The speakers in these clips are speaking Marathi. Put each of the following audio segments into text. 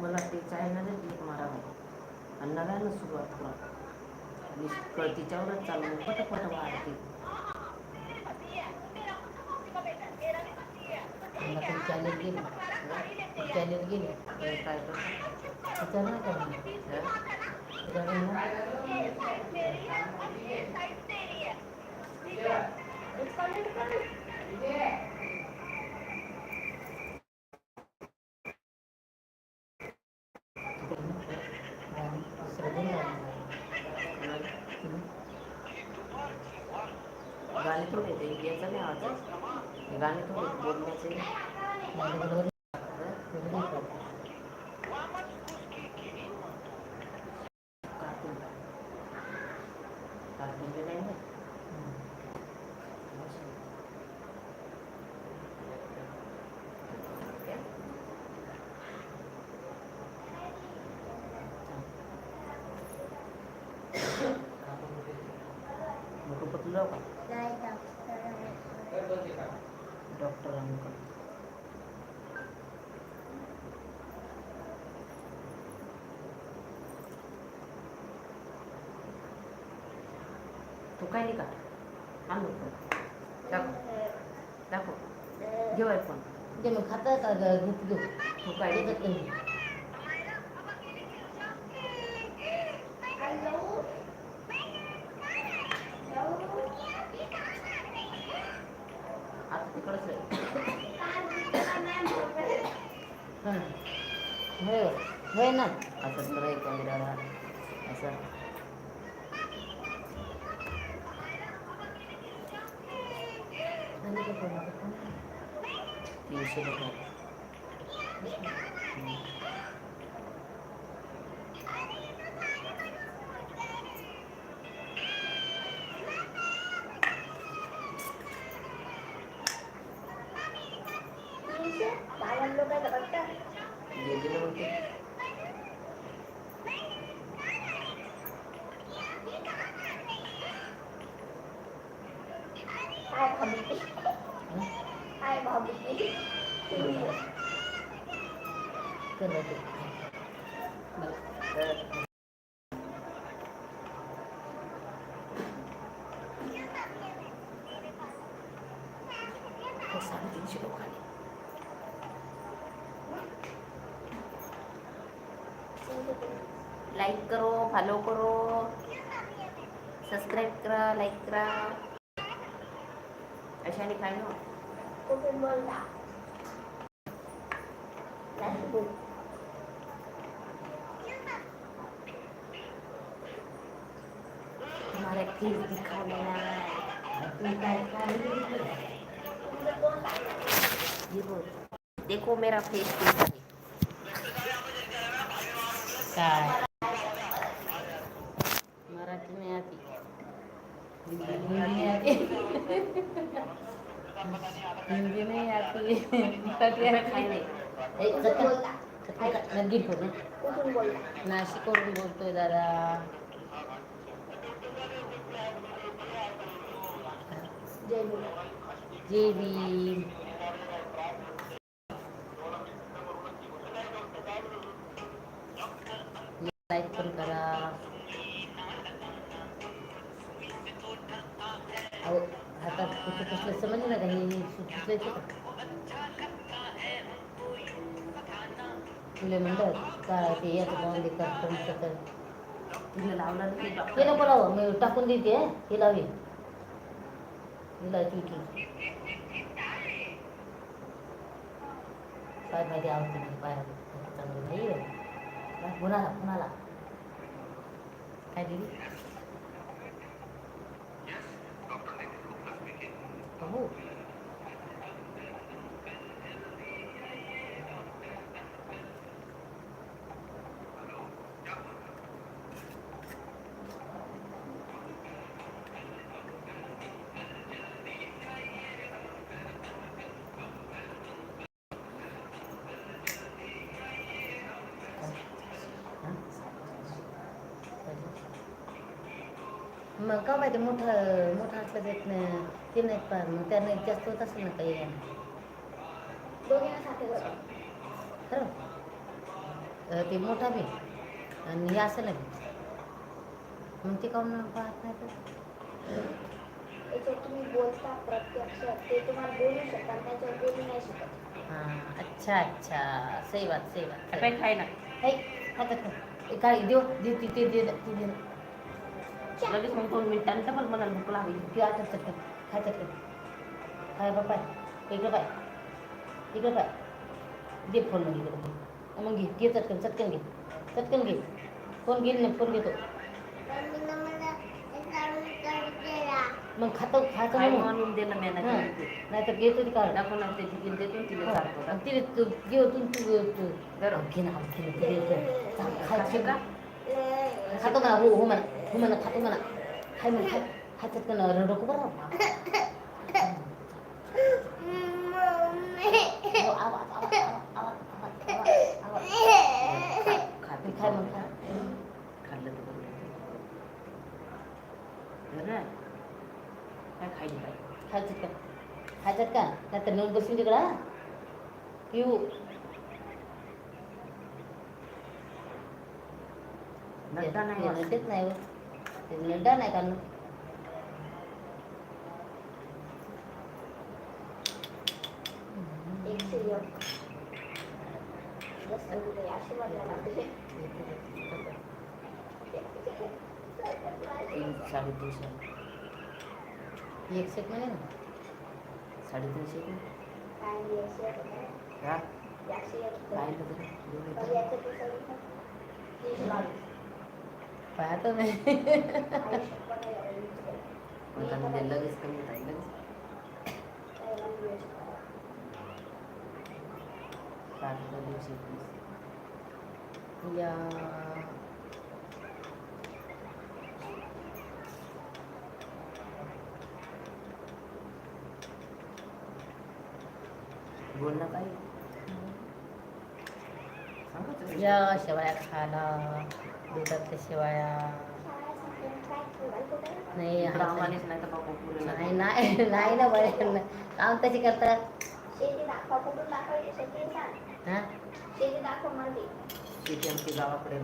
मला ते चायनाने भीक मारावं. आणि नव्यानं सुरुवात करा. आणि क- तिच्यावरच चालू पटपट वाढते. मला गेली. चॅलेंज गेली. काय करतो? विचार नाही करणार थोडे ते याचं नाही आवाज गाणे थोडे बोलण्याचे काय नाही का आण. दाखव दाखव घेऊ आयफोन ते मग खाता का घेऊ काय नाही त्याच्यात काही आता तिकडंच आहे हां होय होय ना असं तर एक कॅमेरा असं आणि ते कोण? तीनशे रुपये गेली ना मग ते केलं ते तर साडेतीनशे लोक आले लाईक करो फॉलो करो सबस्क्राईब करा लाईक करा. अशा ठिकाणी ना तुम्हाला फेस दिखाने ना ये देखो मेरा फेस काय? मराठी में आती। हिंदी नहीं आती. नक्की फोन नाशिकवरून बोलतोय दादा. जय भीम लाईक पण करा. अहो हातात कुठे कसलं समजलं ना का? हे सुचवायचं का? तुला म्हणलं का ते याचं बॉन्ड कर तुमचं तर. तिला नाही ते नको लावू मी टाकून देते हं. लावे. हिला चुटली काय माहिती आवडते नाही पाया चांगलं नाही आहे. मग का माहिती मोठं मोठं असलं देत नाही ते नाहीत पार मग त्यांना जास्त होत असेल ना काही. खरं? ते मोठा बी आणि हे असं ना मग ते काऊन पाहत नाही तर? तुम्ही बोलता प्रत्यक्ष ते तुम्हाला बोलू शकतात त्याच्यावर बोलू नाही शकत. हां अच्छा अच्छा. सही बात सही बात. काय खाय ना. हे हातात खा. देऊ दे ती ते दे ती दे लगेच मग दोन मिनिटांनी डबल मला भूक लागली. किंवा आता चटकन. खाय चटकन. काय बापाय इकडं पाय. इकडं पाय. दे फोन मग इकडं. मग घे. घे चटकन. चटकन घे. चटकन घे. फोन घेईल ना फोन घेतो. मग खातो खातो म्हणून दिलं मी हां. नाही नाही तर घेतो ती काढ दाखवून त्याची बिल देतो तिला सांगतो का? तिने तू घेऊ तू तू तू. घे ना घे ना घे ना. चाल, खाय खाशील का? खातो म्हणा. हो हो म्हणा. हो म्हणा खातो म्हणा खाय म्हणा खाय खाय चटकन रडको बरं हो, आवाज आवाज आवाज आवाज आवाज आवाज खाते खाय मग खा खाल्लं तर बरं. बरं ना? काय खायला काय खाय चटकन खाय चटकन नाही तर नेऊन बसून तिकडं हा. पिऊ एक लागले. तीन साडेतीनशे एक सेट म्हणे ना साडेतीनशे का? काय नाही. पाहिलं तरी दोन मग येतात. याचं ते सगळं तीनशे बावीस. पाहतो नाही आयुष्यात कोणाला एवढं use केलं. पण त्यामध्ये लगेच कमी होतात लगेच त्याला use करा. साठ हजार दोनशे एकवीस या बोल ना या शेवाळ्या दुधातल्या? नाही हा- नाही नाही नाही ना बरं काम तशी करतात शेती हा? आमची गावाकडे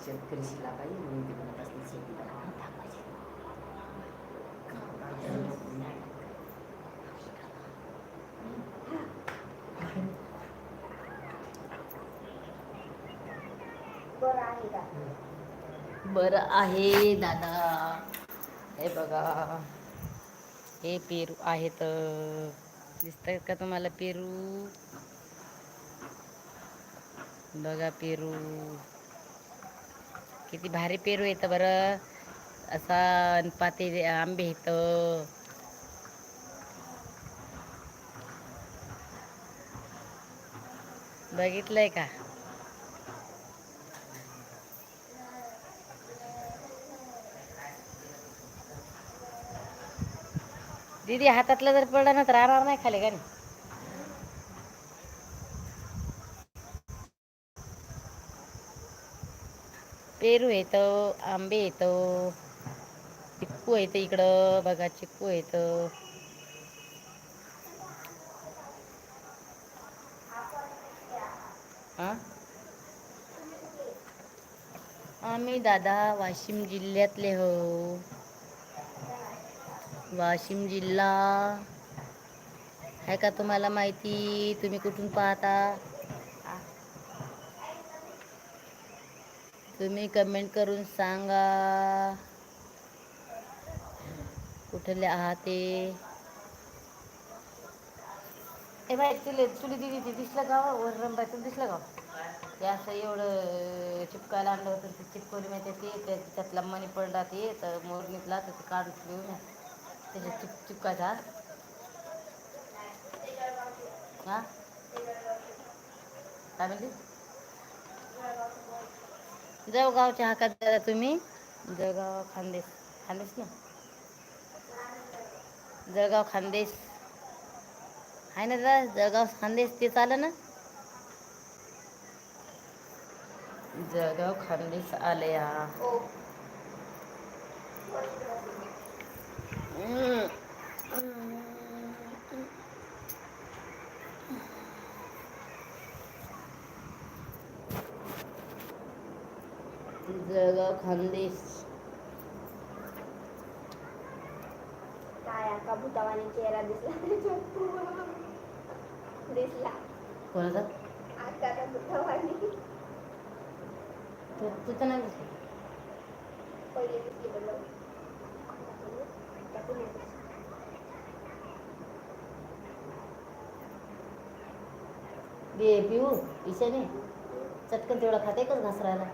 शेतकरी शिला पाहिजे म्हणून ती म्हणत असते शेती दाखवा. बरं आहे का बरं आहे दादा. हे बघा. हे पेरू आहेत. दिसतंय का तुम्हाला पेरू? बघा पेरू. किती भारी पेरू येतं बरं. असा पाते आंबे येतं. बघितलंय का? दीदी हातातलं जर पडलं ना तर राहणार नाही खाली का नाही पेरू येतं आंबे येतं चिक्कू येतं इकडं बघा चिक्कू येतं. हा आम्ही दादा वाशिम जिल्ह्यातले हो. वाशिम जिल्हा. आहे का तुम्हाला माहिती? तुम्ही कुठून पाहता? तुम्ही कमेंट करून सांगा. कुठले आहात ते? ए बाई तुले तुला दिदी ती दिसलं का हो? वर रंबाय दिसलं का हो? ते असं एवढं चिपकायला आणलं होतं. ते चिपकवली माहिती ते. त्या- त्यातला मणी पडला ते. तर मोरणीतला तर ते काढून ठेवून त्याच्या चिप चिपकायचा हा? काय म्हणली? जळगावच्या हाकात जरा तुम्ही. जळगाव खानदेश. खानदेश ना? जळगाव खानदेश. आहे ना दादा जळगाव खानदेश ते चालं ना? जळगाव खानदेश आले या जळगाव खानदेश काय का भूतावानी चेहरा दिसला. दिसला. कोणाचा? आता का तू तर नाही दिसला. पहिले बे पिऊ ईशाने चटकन तेवढा खात एकच घास राहिला.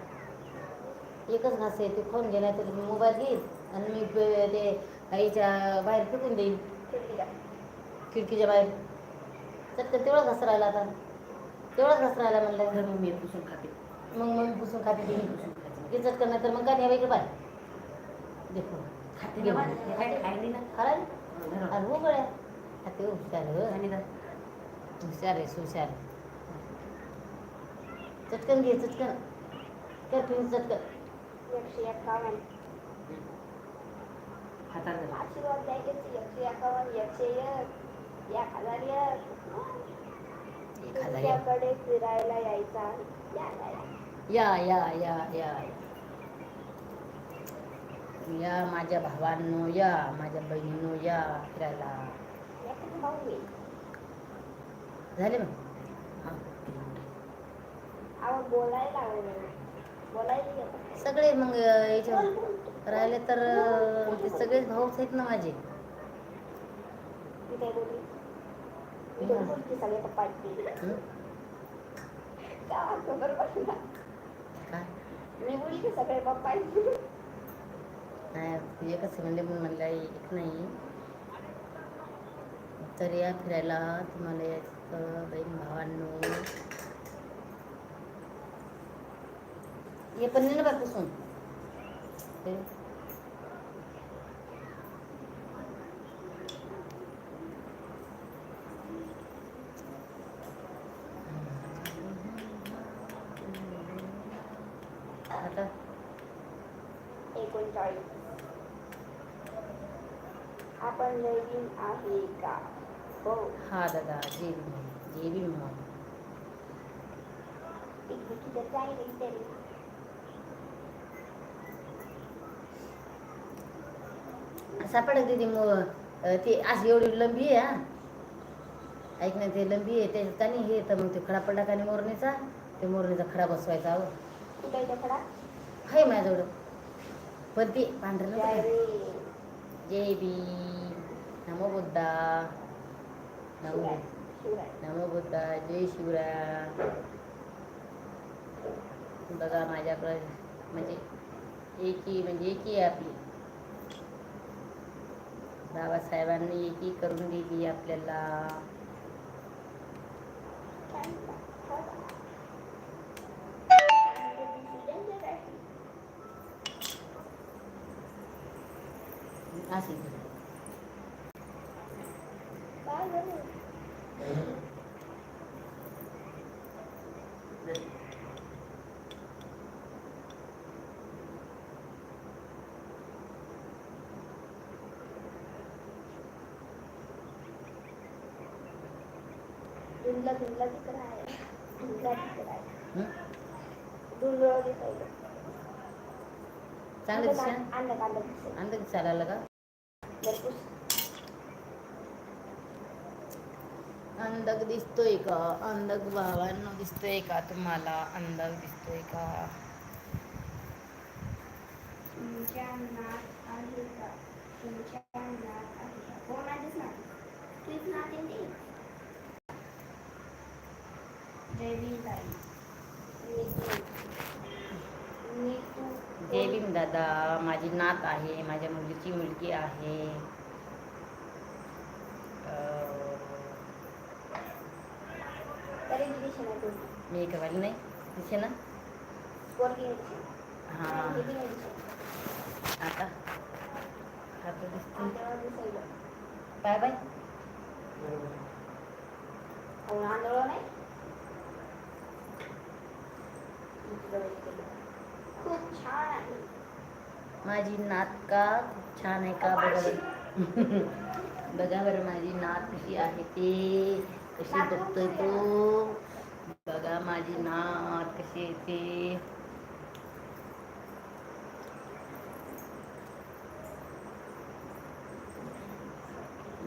एकच घास आहे ते खाऊन गेला तर मी मोबाईल घेईल आणि मी ते आईच्या बाहेर फेकून देईल. खिडकीच्या. बाहेर. चटकन तेवढा घास राहिला आता. तेवढाच घास राहिला म्हणलं मग मी पुसून खाते. मग मग पुसून खाते ते पुसून खाते. ते चटकन नाही तर मग काय इकडे बाय देखो खाते ना खरा. अरे हो गळ्या खाते हुशार हुशार आहे हुशार चटकन घे चटकन. कर पिऊन चटकन. एकशे एकावन्न हातात धरा. आशीर्वाद द्यायचे एकशे एकावन्न एकशे एक एक हजार एक. फिरायला यायचा या. या या. या या या माझ्या भावांनो या माझ्या बहिणीनो या फिरायला. झाले मग हा. अहो बोलायला आवडेल बोलायला येतं. सगळे मग याच्यावर राहिले तर ते सगळेच भाऊच आहेत ना माझे. नाही एकच म्हणले म्हणून म्हणलं एक नाही. तर या फिरायला तुम्हाला यायचं बहीण भावांनो. पण नाही ना पुसून. आता। एकोणचाळीस. आपण नवीन आहे का? हो. हा दादा जे बी जे बी म्हणा. एकमेकीचं चांगलं तरी सापडत दीदी मग ती अशी एवढी लंबी आहे हा. ऐक ना ते लंबी आहे त्याच्यात आणि हे तर मग ते खडा पडला का नाही मोरणीचा? ते मोरणीचा खडा बसवायचा हो. आहे खडा? आहे माझ्याजवळ. पण ते पांढरं जय बी नमो बुद्धा. नमो नमो बुद्धा जय शिवराय. बघा माझ्याकडे म्हणजे एकी म्हणजे एकी आहे आपली. बाबासाहेबांनी एकी करून दिली आपल्याला. अशी काय झालं? धुंदला धुंदला तिकडं आहे. धुंदला तिकडं आहे. हं? धुंदळ दिसायलं चांगलं दिसतं अंड कांदा दिसायलं चालायला का? भरपूर. अंधक दिसतोय का? अंधक भावांनो दिसतोय का तुम्हाला? अंधक दिसतोय का? तुमच्या नात आहे का तुमच्या नात आहे का हो माझीच नात तुझीच नात आहे ती जयवी ताई मी तू जय दादा माझी नात आहे माझ्या मुलीची मुलगी आहे. मी एक वाली नाही. दिसे ना? हां. आता? आता दिसते. Bye bye. बरोबर. हो खूप छान आहे. माझी नात का? खूप छान आहे का? बघा बघा बरं माझी नात कशी आहे ते. कशी बघतोय तो. बघा माझी नात कशी येते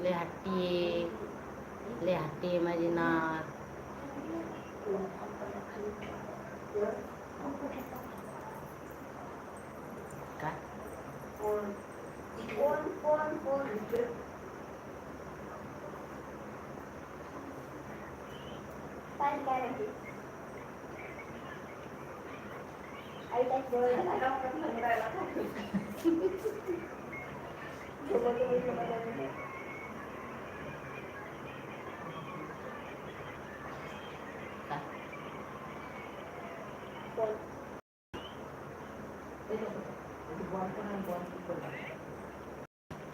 ले हट्टी आहे. ले हट्टी आहे माझी नात. काय फोन फोन फोन काय काय म्हणते आई काय जवळ काय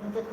फोन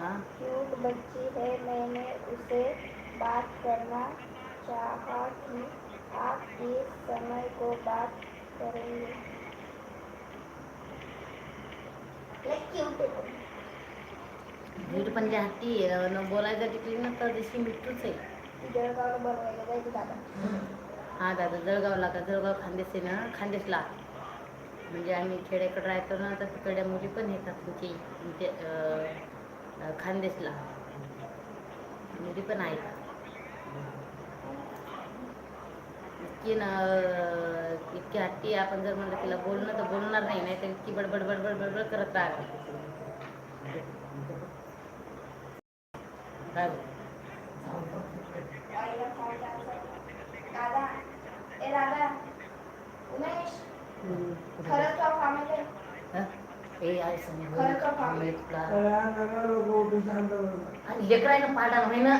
हाँ क्यूट बच्ची है मैंने उसे बात करना चाहा कि आप इस समय को बात करेंगे। है नीट पण जे न बोलायचं टिकली ना तर जशी मिठूच आहे. जळगावला बनवायला जायचं दादा. हा दादा जळगावला का? जळगाव खानदेश आहे ना? खानदेशला. म्हणजे आम्ही खेड्याकडे राहतो ना तर तिकडे मुली पण येतात तुमची म्हणजे अं, खानदेशला. मुली पण आहेत इतकी ना इतकी हट्टी आपण जर म्हणलं तिला बोलणं तर बोलणार नाही नाही तर इतकी बडबड बडबड बडबड करत राहते. दादा उमेश खरंच आणि लेकरायनं पाडा नाही ना.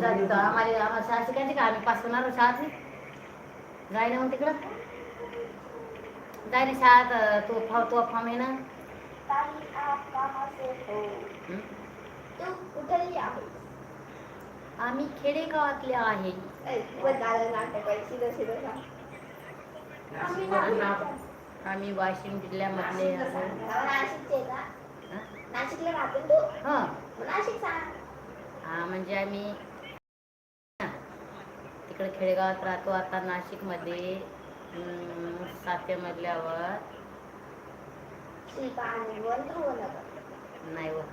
जायचं तर आम्हाला आम्हाला शाळा शिकायची का? आम्ही पास होणार शाळात. जाय ना मग तिकडं. जाय ना शाळात अं, तो फाव तो फार्म आहे ना. हो? आम्ही खेडेगावातले आहे ए, वर दादा नाटक आहे सीधं सीधं सांग आम्ही वाशिम जिल्ह्यामधले हं? हं? हा. म्हणजे आम्ही तिकडे खेडेगावात राहतो. आता नाशिकमध्ये सातव्या मजल्यावर नाही म्हणजे.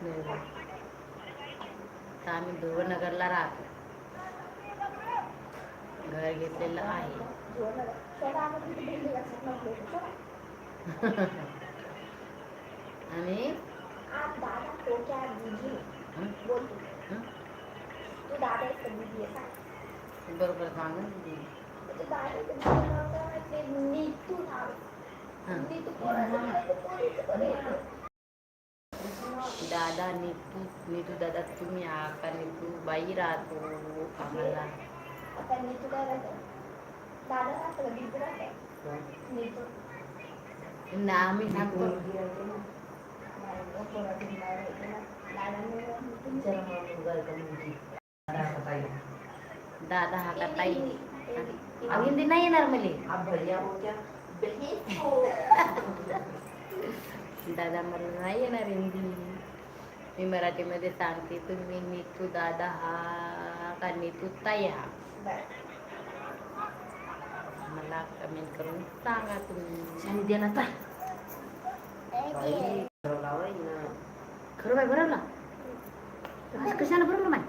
नाही आता आम्ही ध्रुवनगरला राहतो. घर घेतलेलं आहे. आणि? बरोबर तू. दादा सांग. बरोबर दादा नीतू. नीतू. दादा तुम्ही आ का नीतू बाई राहतो आम्हाला आता नीतू काय राहतं दादा राहतं नीतू राहतं नीतू ना नाही नीतू. दादा हा का ताई हिंदी, नाही येणार मले. दादा मला नाही येणार हिंदी मी मराठीमध्ये सांगते तुम्ही नीतू दादा हा का नीतू ताई हा बरं. मला कमेंट करून सांगा तुम्ही शानी दे ना ताई. Thank बाई, you. ठरवला होय ना. खरं बाय भरवला कशाला भरवलं माय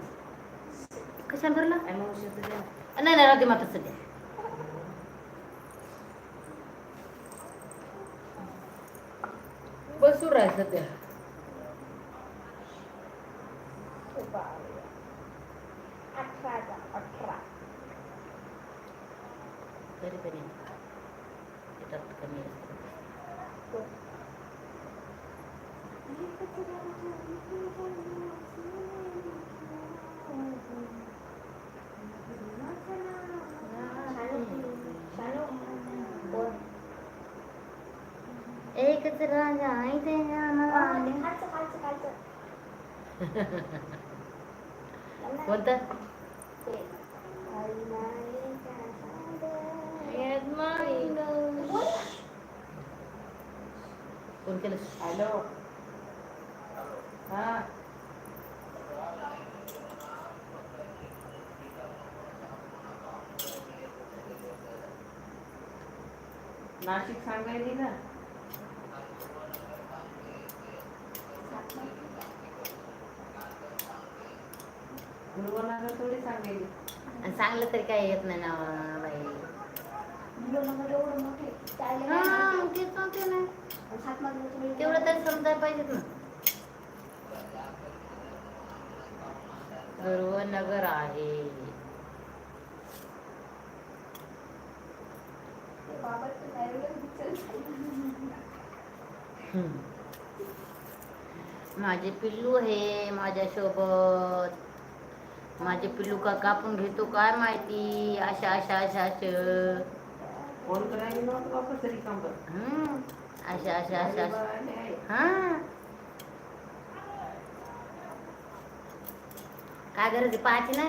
कशाला भरला काय मग औषधं द्या. नाही नाही राहते मात्र सध्या बसून राह सध्या एकच राजा इथे हा, ते खालचं खालचं खालचं त्यांना कोणतं ते हरिनाईचा कोण केलं हॅलो हा नाशिक सांगायली ना गुरुवनाला थोडी सांगायली आणि सांगलं तरी काय येत नाही ना बाई. हा तेवढं तरी समजायला पाहिजेत ना. नगर आहे. पिक्चर माझे पिल्लू आहे माझ्या सोबत माझे पिल्लू का कापून घेतो काय माहिती? अशा अशा अशा अशा. अशा अशा हा. काय गरज? पाहायची नाही ना?